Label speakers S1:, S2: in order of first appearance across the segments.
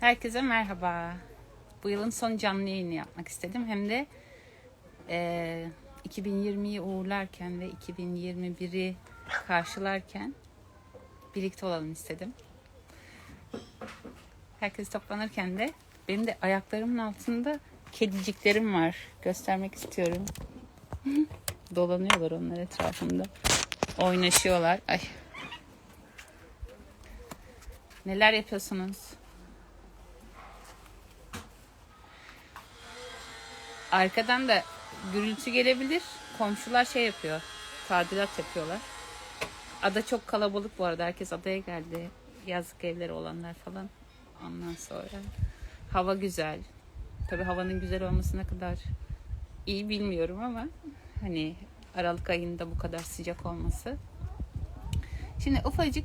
S1: Herkese merhaba. Bu yılın son canlı yayını yapmak istedim. Hem de eee 2020'yi uğurlarken ve 2021'i karşılarken birlikte olalım istedim. Herkes toplanırken de benim de ayaklarımın altında kediciklerim var. Göstermek istiyorum. Dolanıyorlar onlar etrafımda. Oynaşıyorlar. Ay. Neler yapıyorsunuz? Arkadan da gürültü gelebilir. Komşular şey yapıyor. Tadilat yapıyorlar. Ada çok kalabalık bu arada. Herkes adaya geldi. Yazlık evleri olanlar falan. Ondan sonra hava güzel. Tabii havanın güzel olması ne kadar iyi bilmiyorum ama hani Aralık ayında bu kadar sıcak olması. Şimdi ufacık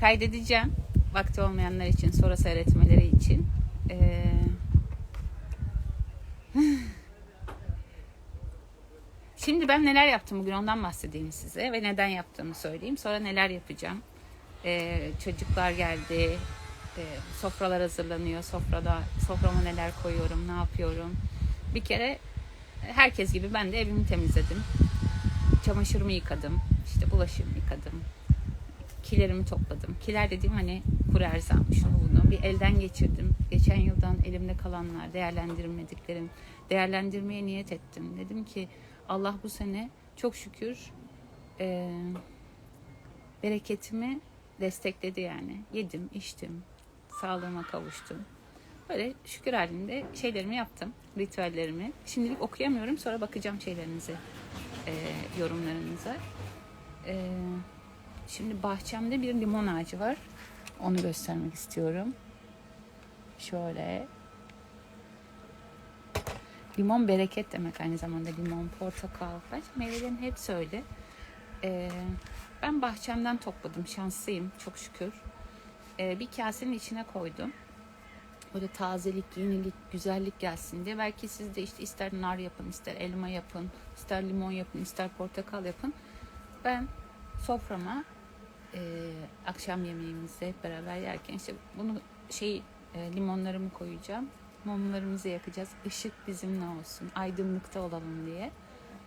S1: kaydedeceğim. Vakti olmayanlar için, sonra seyretmeleri için. Ee, Şimdi ben neler yaptım bugün ondan bahsedeyim size ve neden yaptığımı söyleyeyim. Sonra neler yapacağım. Ee, çocuklar geldi. Ee, sofralar hazırlanıyor. Sofrada soframa neler koyuyorum, ne yapıyorum. Bir kere herkes gibi ben de evimi temizledim. Çamaşırımı yıkadım. işte bulaşığımı yıkadım. Kilerimi topladım. Kiler dediğim hani kuru erzam, şunu bunu bir elden geçirdim. Geçen yıldan elimde kalanlar, değerlendirmediklerim. Değerlendirmeye niyet ettim. Dedim ki Allah bu sene çok şükür e, bereketimi destekledi yani. Yedim, içtim, sağlığıma kavuştum. Böyle şükür halinde şeylerimi yaptım, ritüellerimi. Şimdilik okuyamıyorum, sonra bakacağım şeylerinize, e, yorumlarınıza. E, şimdi bahçemde bir limon ağacı var. Onu göstermek istiyorum. Şöyle. Limon bereket demek aynı zamanda limon, portakal, kaç meyvelerin hepsi öyle. Ee, ben bahçemden topladım. Şanslıyım çok şükür. Ee, bir kasenin içine koydum. Böyle tazelik, yenilik, güzellik gelsin diye. Belki siz de işte ister nar yapın, ister elma yapın, ister limon yapın, ister portakal yapın. Ben soframa e, akşam yemeğimizde hep beraber yerken işte bunu şey e, limonlarımı koyacağım. Mumlarımızı yakacağız. Işık bizimle olsun. Aydınlıkta olalım diye.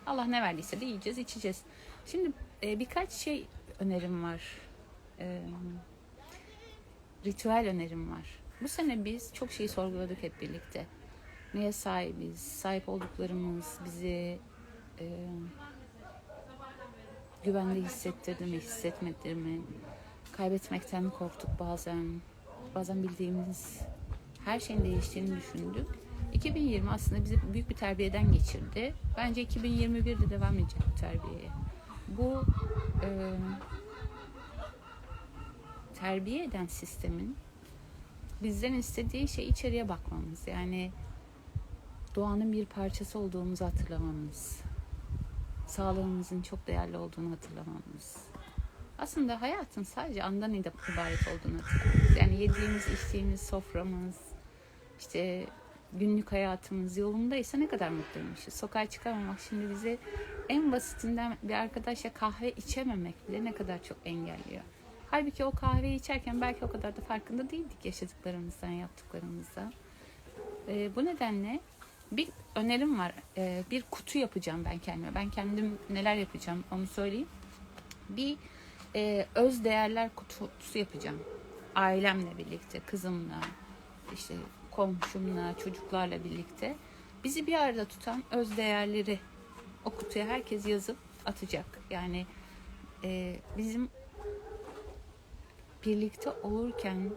S1: Allah ne verdiyse de yiyeceğiz, içeceğiz. Şimdi e, birkaç şey önerim var. E, ritüel önerim var. Bu sene biz çok şeyi sorguladık hep birlikte. Neye sahibiz? Sahip olduklarımız bizi e, güvende hissettirdi mi, hissetmedi mi? Kaybetmekten korktuk bazen. Bazen bildiğimiz her şeyin değiştiğini düşündük. 2020 aslında bizi büyük bir terbiyeden geçirdi. Bence 2021'de devam edecek bu terbiyeye. Bu e, terbiye eden sistemin bizden istediği şey içeriye bakmamız. Yani doğanın bir parçası olduğumuzu hatırlamamız. Sağlığımızın çok değerli olduğunu hatırlamamız. Aslında hayatın sadece andan ibaret olduğunu hatırlamamız. Yani yediğimiz, içtiğimiz soframız, işte günlük hayatımız yolundaysa ne kadar mutluymuşuz. Sokağa çıkamamak şimdi bizi en basitinden bir arkadaşla kahve içememek bile ne kadar çok engelliyor. Halbuki o kahveyi içerken belki o kadar da farkında değildik yaşadıklarımızdan, yaptıklarımızdan. Ee, bu nedenle bir önerim var. Ee, bir kutu yapacağım ben kendime. Ben kendim neler yapacağım onu söyleyeyim. Bir e, öz değerler kutusu yapacağım. Ailemle birlikte, kızımla, işte komşumla, çocuklarla birlikte bizi bir arada tutan öz değerleri o kutuya herkes yazıp atacak. Yani e, bizim birlikte olurken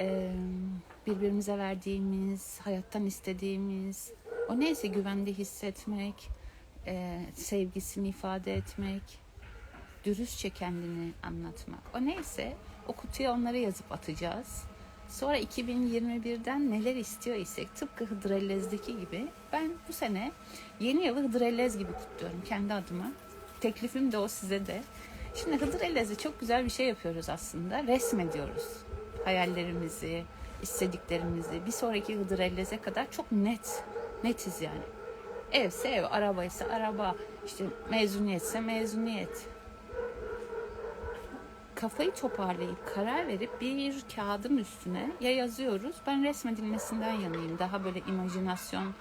S1: e, birbirimize verdiğimiz, hayattan istediğimiz, o neyse güvende hissetmek, e, sevgisini ifade etmek, dürüstçe kendini anlatmak. O neyse o kutuya onları yazıp atacağız. Sonra 2021'den neler istiyor isek tıpkı Hıdrellez'deki gibi ben bu sene yeni yılı Hıdrellez gibi kutluyorum kendi adıma. Teklifim de o size de. Şimdi Hıdrellez'de çok güzel bir şey yapıyoruz aslında. Resmediyoruz hayallerimizi, istediklerimizi. Bir sonraki Hıdrellez'e kadar çok net, netiz yani. Evse ev, arabaysa araba, işte mezuniyetse mezuniyet. Kafayı toparlayıp karar verip bir kağıdın üstüne ya yazıyoruz. Ben resmedilmesinden yanayım. Daha böyle imajinasyon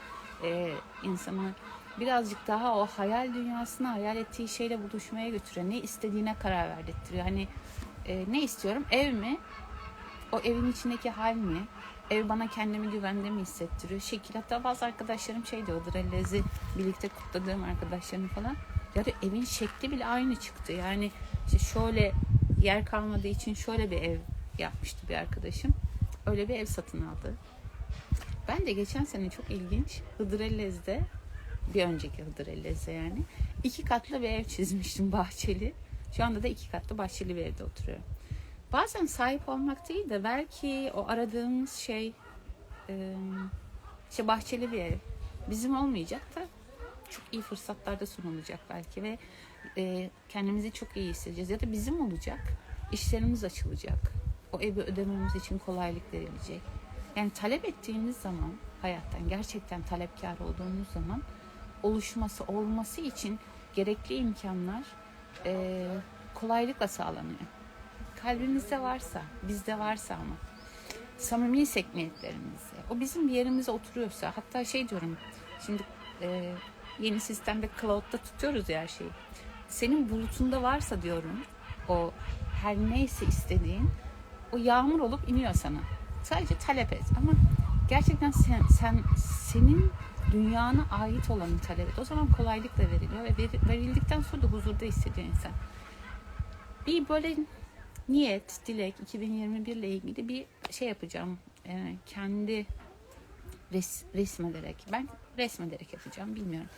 S1: e, insanı birazcık daha o hayal dünyasını hayal ettiği şeyle buluşmaya götürüyor. Ne istediğine karar verdirtiyor. Hani e, ne istiyorum? Ev mi? O evin içindeki hal mi? Ev bana kendimi güvende mi hissettiriyor? Şekil. Hatta bazı arkadaşlarım şey diyordur. Ellezi birlikte kutladığım arkadaşlarım falan. Ya da evin şekli bile aynı çıktı. Yani işte şöyle yer kalmadığı için şöyle bir ev yapmıştı bir arkadaşım. Öyle bir ev satın aldı. Ben de geçen sene çok ilginç Hıdrellez'de bir önceki Hıdrellez'de yani iki katlı bir ev çizmiştim bahçeli. Şu anda da iki katlı bahçeli bir evde oturuyorum. Bazen sahip olmak değil de belki o aradığımız şey işte bahçeli bir ev bizim olmayacak da çok iyi fırsatlarda sunulacak belki ve e, kendimizi çok iyi hissedeceğiz. Ya da bizim olacak işlerimiz açılacak. O evi ödememiz için kolaylık verilecek yani talep ettiğimiz zaman hayattan gerçekten talepkar olduğumuz zaman oluşması olması için gerekli imkanlar e, kolaylıkla sağlanıyor. Kalbimizde varsa bizde varsa ama samimiysek niyetlerimizde o bizim bir yerimize oturuyorsa hatta şey diyorum şimdi e, yeni sistemde cloud'da tutuyoruz ya her şeyi. Senin bulutunda varsa diyorum o her neyse istediğin o yağmur olup iniyor sana. Sadece talep et ama gerçekten sen, sen senin dünyana ait olanı talep et. O zaman kolaylıkla veriliyor ve ver, verildikten sonra da huzurda hissediyor insan. Bir böyle niyet, dilek 2021 ile ilgili bir şey yapacağım. Ee, kendi res, resmederek. Ben resmederek yapacağım bilmiyorum.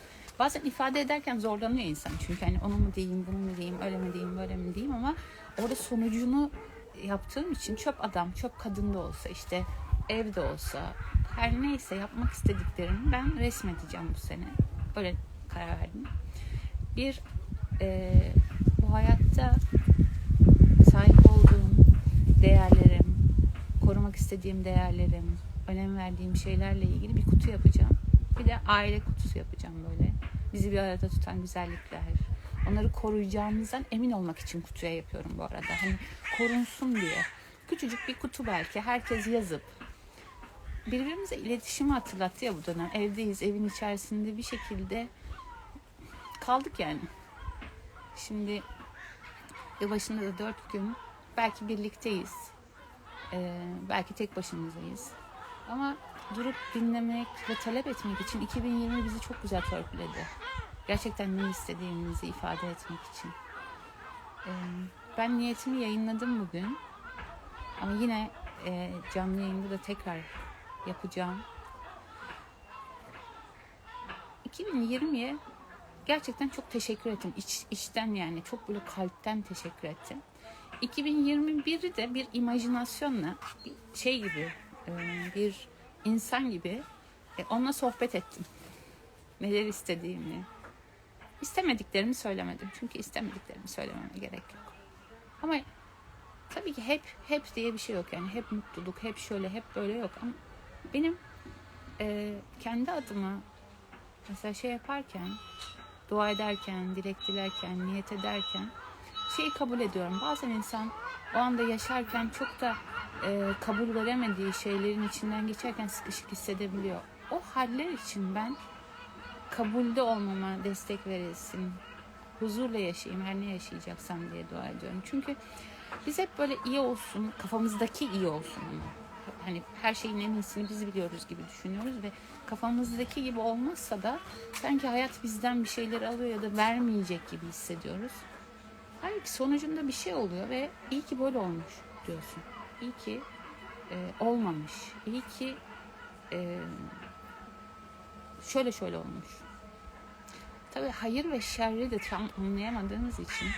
S1: Bazen ifade ederken zorlanıyor insan. Çünkü hani onu mu diyeyim, bunu mu diyeyim, öyle mi diyeyim, böyle mi diyeyim ama orada sonucunu yaptığım için çöp adam, çöp kadın da olsa işte evde olsa her neyse yapmak istediklerimi ben resmedeceğim bu sene. Böyle karar verdim. Bir e, bu hayatta sahip olduğum değerlerim, korumak istediğim değerlerim, önem verdiğim şeylerle ilgili bir kutu yapacağım. Bir de aile kutusu yapacağım böyle. Bizi bir arada tutan güzellikler. Onları koruyacağımızdan emin olmak için kutuya yapıyorum bu arada. Hani korunsun diye. Küçücük bir kutu belki. Herkes yazıp birbirimize iletişimi hatırlattı ya bu dönem. Evdeyiz, evin içerisinde bir şekilde kaldık yani. Şimdi yılbaşında da dört gün belki birlikteyiz. Ee, belki tek başımızdayız. Ama durup dinlemek ve talep etmek için 2020 bizi çok güzel törpüledi. Gerçekten ne istediğimizi ifade etmek için. Ee, ben niyetimi yayınladım bugün. Ama yine e, canlı yayında da tekrar yapacağım. 2020'ye gerçekten çok teşekkür ettim. İç, içten yani çok böyle kalpten teşekkür ettim. 2021'i de bir imajinasyonla şey gibi e, bir insan gibi e, onunla sohbet ettim. Neler istediğimi. İstemediklerimi söylemedim. Çünkü istemediklerimi söylememe gerek yok. Ama tabii ki hep hep diye bir şey yok yani. Hep mutluluk, hep şöyle, hep böyle yok. Ama benim e, kendi adıma mesela şey yaparken, dua ederken, dilek dilerken, niyet ederken şeyi kabul ediyorum. Bazen insan o anda yaşarken çok da e, kabul veremediği şeylerin içinden geçerken sıkışık hissedebiliyor. O haller için ben kabulde olmama destek verilsin. Huzurla yaşayayım her ne yaşayacaksam diye dua ediyorum. Çünkü biz hep böyle iyi olsun, kafamızdaki iyi olsun. Hani her şeyin en iyisini biz biliyoruz gibi düşünüyoruz ve kafamızdaki gibi olmazsa da sanki hayat bizden bir şeyler alıyor ya da vermeyecek gibi hissediyoruz. Halbuki sonucunda bir şey oluyor ve iyi ki böyle olmuş diyorsun. İyi ki e, olmamış. İyi ki e, şöyle şöyle olmuş. Tabii hayır ve şerri de tam anlayamadığımız için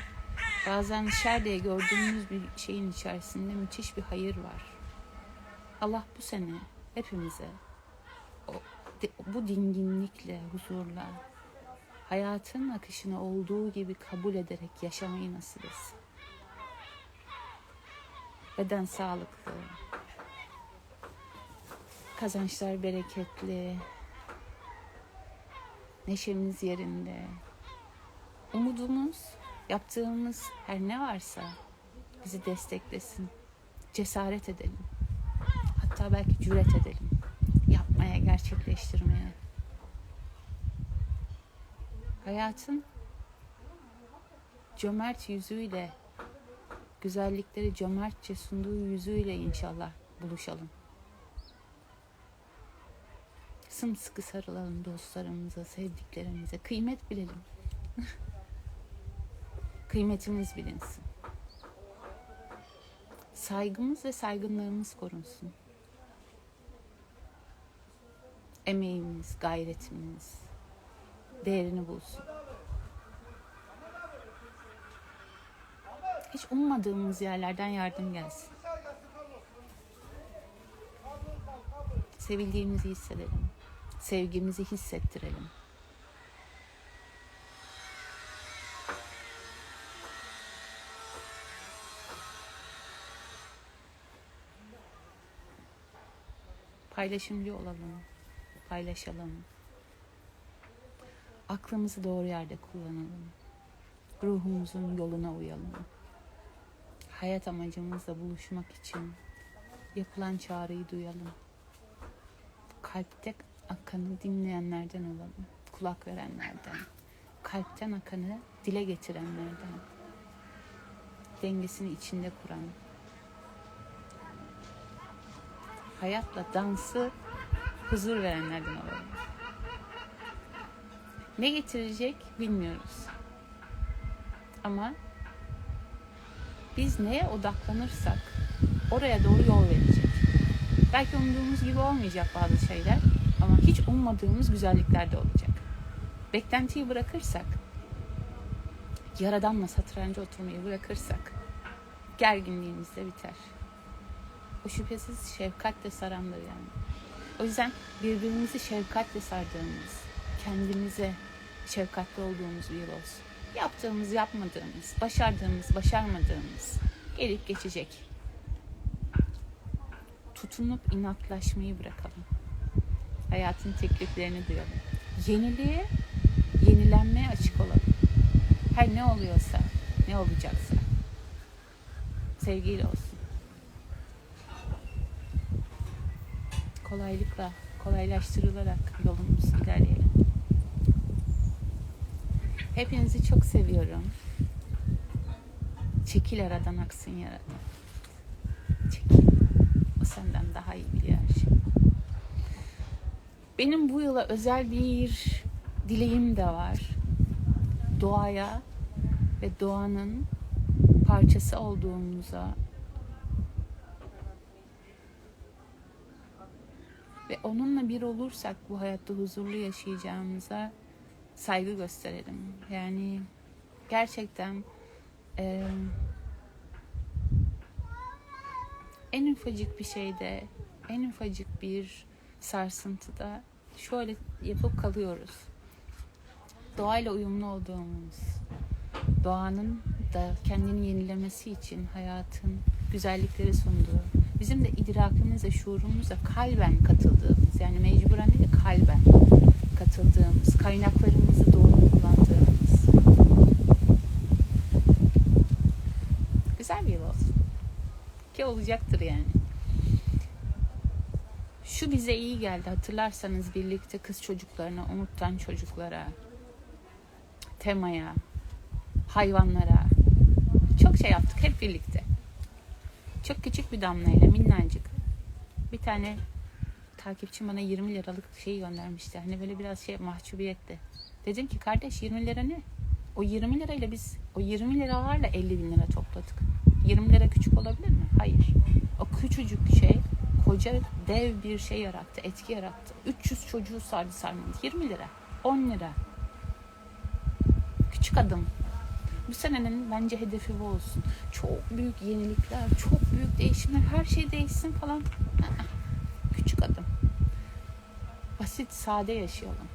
S1: bazen şer diye gördüğümüz bir şeyin içerisinde müthiş bir hayır var. Allah bu sene hepimize o, bu dinginlikle, huzurla, hayatın akışını olduğu gibi kabul ederek yaşamayı nasip etsin. Beden sağlıklı, kazançlar bereketli, neşemiz yerinde, umudumuz, yaptığımız her ne varsa bizi desteklesin. Cesaret edelim. Hatta belki cüret edelim. Yapmaya, gerçekleştirmeye. Hayatın cömert yüzüyle, güzellikleri cömertçe sunduğu yüzüyle inşallah buluşalım. Sımsıkı sarılalım dostlarımıza, sevdiklerimize. Kıymet bilelim. Kıymetimiz bilinsin. Saygımız ve saygınlığımız korunsun. Emeğimiz, gayretimiz değerini bulsun. Hiç ummadığımız yerlerden yardım gelsin. Sevildiğimizi hissedelim. Sevgimizi hissettirelim. Paylaşımcı olalım. Paylaşalım. Aklımızı doğru yerde kullanalım. Ruhumuzun yoluna uyalım. Hayat amacımızla buluşmak için yapılan çağrıyı duyalım. Kalpte akanı dinleyenlerden olalım. Kulak verenlerden. Kalpten akanı dile getirenlerden. Dengesini içinde kuran. Hayatla dansı huzur verenlerden olalım. Ne getirecek bilmiyoruz. Ama biz neye odaklanırsak oraya doğru yol verecek. Belki umduğumuz gibi olmayacak bazı şeyler ama hiç ummadığımız güzellikler de olacak. Beklentiyi bırakırsak, yaradanla satranca oturmayı bırakırsak gerginliğimiz de biter. O şüphesiz şefkatle sarandır yani. O yüzden birbirimizi şefkatle sardığımız, kendimize şefkatli olduğumuz bir yıl olsun. Yaptığımız, yapmadığımız, başardığımız, başarmadığımız gelip geçecek. Tutunup inatlaşmayı bırakalım. Hayatın tekliflerini duyalım. Yeniliğe, yenilenmeye açık olalım. Her ne oluyorsa, ne olacaksa sevgiyle olsun. Kolaylıkla, kolaylaştırılarak yolumuzu Hepinizi çok seviyorum. Çekil aradan aksın yaradan. Çekil. O senden daha iyi biliyor her. Benim bu yıla özel bir dileğim de var. Doğaya ve doğanın parçası olduğumuza ve onunla bir olursak bu hayatta huzurlu yaşayacağımıza saygı gösterelim. Yani gerçekten e, en ufacık bir şeyde, en ufacık bir sarsıntıda şöyle yapıp kalıyoruz. Doğayla uyumlu olduğumuz, doğanın da kendini yenilemesi için hayatın güzellikleri sunduğu, bizim de idrakimizle, şuurumuzla kalben katıldığımız, yani mecburen değil de kalben katıldığımız, kaynaklarımızı doğru kullandığımız güzel bir yıl olsun. Ki olacaktır yani. Şu bize iyi geldi hatırlarsanız birlikte kız çocuklarına, umuttan çocuklara, temaya, hayvanlara çok şey yaptık hep birlikte. Çok küçük bir damlayla minnacık. Bir tane takipçim bana 20 liralık şey göndermişti. Hani böyle biraz şey mahcubiyetti. Dedim ki kardeş 20 lira ne? O 20 lirayla biz o 20 liralarla 50 bin lira topladık. 20 lira küçük olabilir mi? Hayır. O küçücük şey koca dev bir şey yarattı, etki yarattı. 300 çocuğu sardı sarmadı. 20 lira, 10 lira. Küçük adım. Bu senenin bence hedefi bu olsun. Çok büyük yenilikler, çok büyük değişimler, her şey değişsin falan. Basit, sade yaşayalım.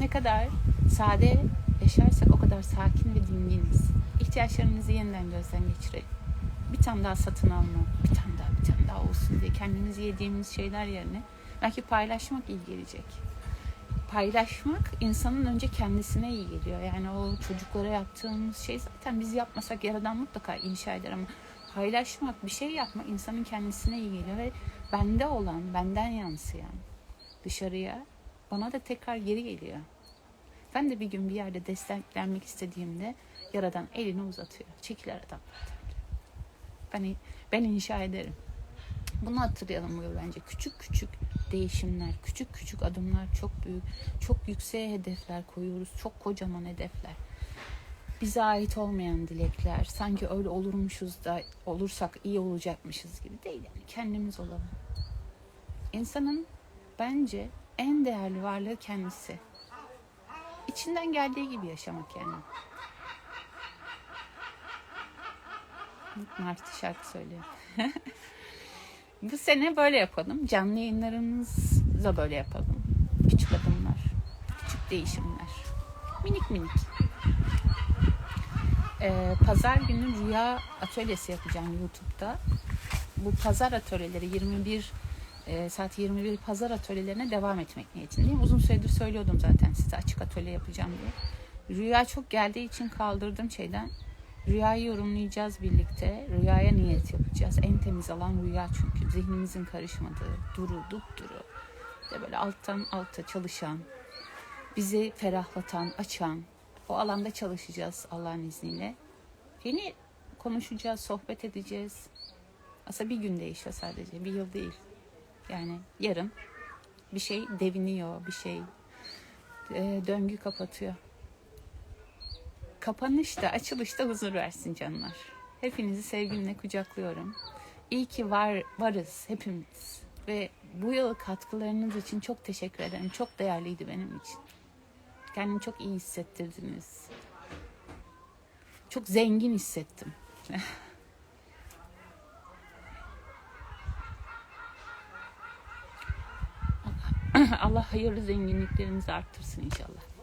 S1: Ne kadar sade yaşarsak o kadar sakin ve dinginiz. İhtiyaçlarımızı yeniden gözden geçirelim. Bir tane daha satın alma, bir tane daha, bir tane daha olsun diye kendimizi yediğimiz şeyler yerine belki paylaşmak iyi gelecek. paylaşmak insanın önce kendisine iyi geliyor. Yani o çocuklara yaptığımız şey zaten biz yapmasak yaradan mutlaka inşa eder ama paylaşmak, bir şey yapmak insanın kendisine iyi geliyor ve bende olan, benden yansıyan dışarıya bana da tekrar geri geliyor. Ben de bir gün bir yerde desteklenmek istediğimde yaradan elini uzatıyor. Çekil aradan. Ben, ben inşa ederim. Bunu hatırlayalım bu bence. Küçük küçük değişimler, küçük küçük adımlar çok büyük, çok yükseğe hedefler koyuyoruz. Çok kocaman hedefler. Bize ait olmayan dilekler, sanki öyle olurmuşuz da olursak iyi olacakmışız gibi değil yani kendimiz olalım. İnsanın bence en değerli varlığı kendisi. İçinden geldiği gibi yaşamak yani. Martı şarkı söylüyor. Bu sene böyle yapalım. Canlı yayınlarımızı da böyle yapalım. Küçük adımlar, küçük değişimler. Minik minik. Ee, pazar günü rüya atölyesi yapacağım YouTube'da. Bu pazar atölyeleri 21 e, saat 21 pazar atölyelerine devam etmek niyetindeyim. Uzun süredir söylüyordum zaten size açık atölye yapacağım diye. Rüya çok geldiği için kaldırdım şeyden. Rüyayı yorumlayacağız birlikte. Rüyaya niyet yapacağız. En temiz alan rüya çünkü. Zihnimizin karışmadığı, duru, dupduru. Böyle alttan alta çalışan, bizi ferahlatan, açan. O alanda çalışacağız Allah'ın izniyle. Yeni konuşacağız, sohbet edeceğiz. Aslında bir gün değişiyor sadece, bir yıl değil. Yani yarın bir şey deviniyor, bir şey e, döngü kapatıyor. Kapanışta, açılışta huzur versin canlar. Hepinizi sevgimle kucaklıyorum. İyi ki var varız hepimiz. Ve bu yıl katkılarınız için çok teşekkür ederim. Çok değerliydi benim için. Kendimi çok iyi hissettirdiniz. Çok zengin hissettim. Allah hayırlı zenginliklerinizi arttırsın inşallah.